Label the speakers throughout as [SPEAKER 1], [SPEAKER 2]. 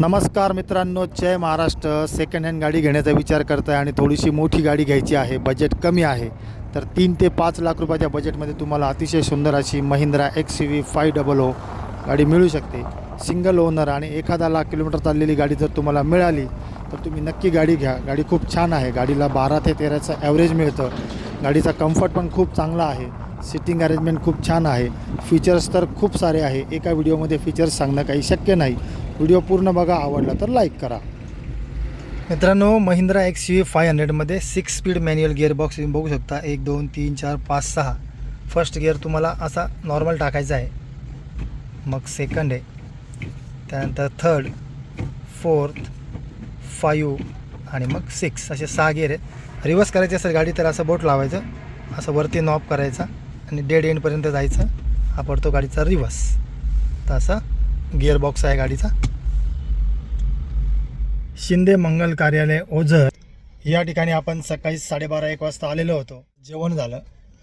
[SPEAKER 1] नमस्कार मित्रांनो जय Maharashtra. Second hand गाडी घेण्याचा विचार करताय आणि थोडीशी मोठी गाडी घ्यायची आहे. बजेट कमी आहे. तर तीन ते पाच लाख रुपयाच्या बजेटमध्ये तुम्हाला अतिशय सुंदर अशी Mahindra X V five double O गाडी मिळू शकते. सिंगल ओनर आणि एखादा लाख किलोमीटर चाललेली गाडी जर तुम्हाला मिळाली तर तुम्ही नक्की गाडी घ्या. गाडी खूप छान आहे. गाडीला बारा ते तेराचं ॲव्हरेज मिळतं. गाडीचा कम्फर्ट पण खूप चांगला आहे. सिटिंग अरेंजमेंट खूप छान आहे. फीचर्स तर खूप सारे आहे. एका व्हिडिओमध्ये फीचर्स सांगणं काही शक्य नाही. व्हिडिओ पूर्ण बघा आवडला तर लाईक करा. मित्रांनो महिंद्रा एक्स यू फाय हंड्रेडमध्ये सिक्स स्पीड मॅन्युअल गिअरबॉक्स तुम्ही बघू शकता. एक दोन तीन चार पाच सहा. फर्स्ट गिअर तुम्हाला असा नॉर्मल टाकायचा आहे. मग सेकंड आहे. त्यानंतर थर्ड फोर्थ फायू आणि मग सिक्स असे सहा गिअर आहेत. रिवर्स करायचे असेल गाडी तर असं बोट लावायचं. असं वरती नॉब करायचा. आणि डेड एंडपर्यंत जायचं. हा पडतो गाडीचा रिवर्स तर असा गिअरबॉक्स आहे गाडीचा. शिंदे मंगल कार्यालय ओझर. या ठिकाणी आपण सकाळी साडेबारा एक वाजता आलेलो होतो. जेवण झालं.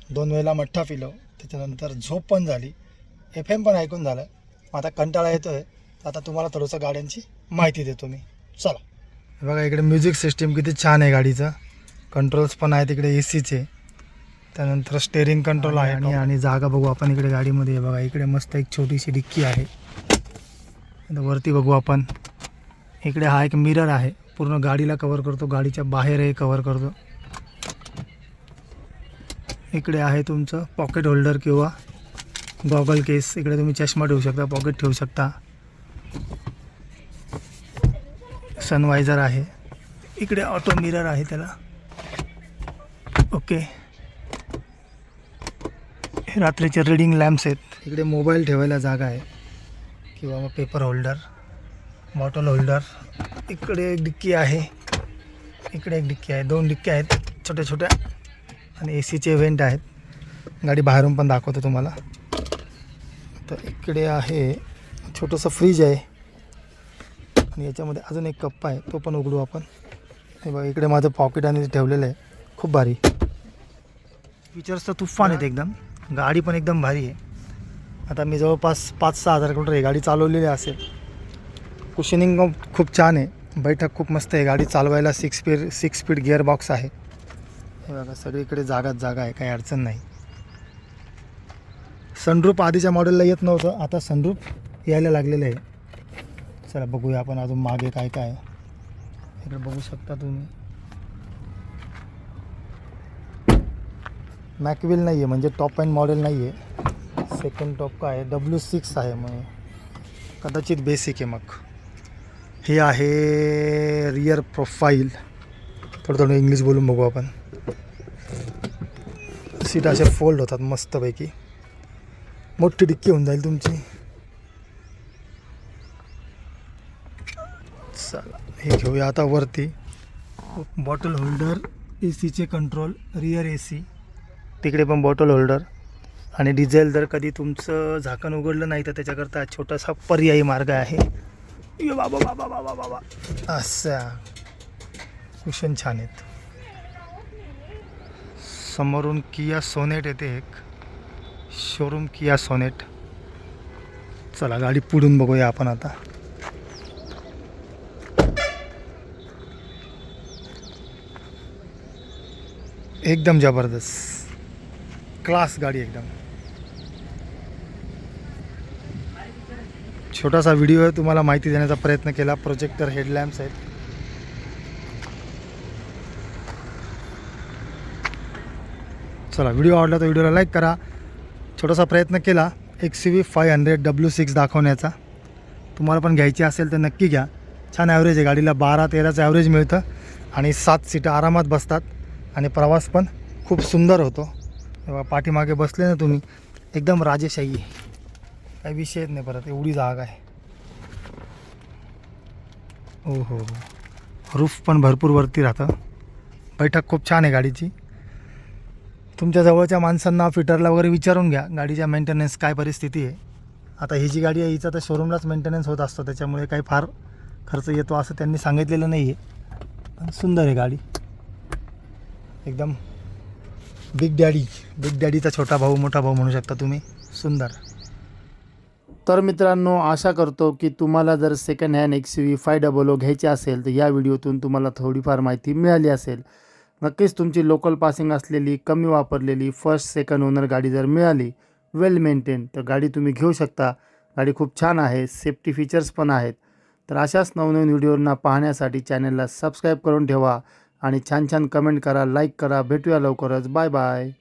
[SPEAKER 1] दोन वेळेला मठ्ठा पिलो त्याच्यानंतर झोप पण झाली. एफ एम पण ऐकून झालं. आता कंटाळा येतो आहे आता तुम्हाला थोडंसं गाड्यांची माहिती देतो मी. चला. बघा इकडे म्युझिक सिस्टीम किती छान आहे गाडीचं. कंट्रोल्स पण आहेत इकडे ए सीचे त्यानंतर स्टेअरिंग कंट्रोल आहे. आणि आणि जागा बघू आपण इकडे गाडीमध्ये. बघा इकडे मस्त एक छोटीशी डिक्की आहे. वरती बघू आपण. इकडे हा एक मिरर आहे. पूर्ण गाडीला कवर करतो गाडीच्या बाहेरही कवर करतो. इकडे आहे तुमचं पॉकेट होल्डर किंवा गॉगल केस इकडे तुम्ही चष्मा ठेवू शकता पॉकेट ठेवू शकता. सनवायझर आहे. इकडे ऑटो मिरर आहे त्याला. ओके रात्रीचे रीडिंग लॅम्प्स आहेत. इकडे मोबाईल ठेवायला जागा आहे. किंवा मग पेपर होल्डर बॉटल होल्डर इकडे एक डिक्की आहे. इकडे एक डिक्की आहे. दोन डिक्की आहेत छोट्या छोट्या आणि ए सीचे इव्हेंट आहेत. गाडी बाहेरून पण दाखवतो तुम्हाला. तर इकडे आहे छोटंसं फ्रीज आहे. आणि याच्यामध्ये अजून एक कप्पा आहे तो पण उघडू आपण. हे बघा इकडे माझं पॉकेट आणि ठेवलेलं आहे. खूप भारी. फीचर्स तर तुफान आहेत एकदम. गाडी पण एकदम भारी आहे. आता मी जवळपास पाच सहा हजार किलोमीटर ही गाडी चालवलेली असेल. कुशनिंग खूप छान आहे. बैठक खूप मस्त आहे. गाडी चालवायला six speed six speed gearbox आहे. हे बघा सगळीकडे जागाच जागा आहे. काही अडचण नाही. सनरूप आधीच्या मॉडेलला येत नव्हतं. आता सनरूप यायला लागलेलं आहे. चला बघूया आपण अजून मागे काय काय इकडे बघू शकता तुम्ही. मॅकविल नाही आहे म्हणजे टॉप अँड मॉडेल नाही आहे सेकंड टॉप का आहे? डब्ल्यू सिक्स आहे मग कदाचित बेसिक आहे मग. हे आहे रिअर प्रोफाईल थोडं थोडं इंग्लिश बोलून बघू आपण. सीट असे फोल्ड होतात मस्तपैकी. मोठी डिक्की होऊन जाईल तुमची. चला हे घेऊया आता वरती. बॉटल होल्डर ए सीचे कंट्रोल रिअर ए सी तिकडे पण बॉटल होल्डर आणि डिझेल जर कधी तुमचं झाकण उघडलं नाही तर त्याच्याकरता छोटासा पर्यायी मार्ग आहे. यो बाबा बाबा बाबा बाबा. असा. कुशन छान आहेत. समोरून किया सोनेट येते एक. Showroom Kia Sonet. चला गाडी पुढून बघूया आपण आता. एकदम जबरदस्त. क्लास गाडी एकदम. छोटासा व्हिडिओ आहे तुम्हाला माहिती देण्याचा प्रयत्न केला. प्रोजेक्टर हेडलॅम्प्स आहेत. चला व्हिडिओ आवडला तर व्हिडिओला लाईक करा. छोटासा प्रयत्न केला. एक C V five hundred W six दाखवण्याचा. तुम्हाला पण घ्यायची असेल तर नक्की घ्या. छान ॲव्हरेज आहे. गाडीला बारा तेराचं ॲव्हरेज मिळतं. आणि सात सीटं आरामात बसतात. आणि प्रवास पण खूप सुंदर होतो. पाठीमागे बसले ना तुम्ही. एकदम राजेशाही आहे. काही विषयच नाही परत एवढी जागा आहे. हो हो हो. रूफ पण भरपूर वरती राहतं. बैठक खूप छान आहे गाडीची. तुमच्या जवळच्या माणसांना फिटरला वगैरे विचारून घ्या गाडीच्या मेंटेनन्स काय परिस्थिती आहे. आता ही जी गाडी आहे हिचा तर शोरूमलाच मेंटेनन्स होत असतो त्याच्यामुळे काही फार खर्च येतो असं त्यांनी सांगितलेलं नाही आहे पण सुंदर आहे गाडी. एकदम बिग डॅडी बिग डॅडीचा छोटा भाऊ मोठा भाऊ म्हणू शकता तुम्ही. सुंदर. तर मित्रांनो आशा करतो की तुम्हाला जर second hand X V five double O घ्यायची असेल तर या व्हिडिओतून तुम्हाला थोडीफार माहिती मिळाली असेल. नक्कीच तुमची लोकल पासिंग असलेली कमी वापरलेली फर्स्ट सेकंड ओनर गाडी जर मिळाली वेल मेंटेन तर गाडी तुम्ही घेऊ शकता. गाडी खूप छान आहे सेफ्टी फीचर्स पण आहेत. तर अशाच नवनवीन व्हिडिओंना पाहण्यासाठी चॅनलला सबस्क्राईब करून ठेवा आणि छान छान कमेंट करा लाईक करा. भेटूया लवकरच. Bye bye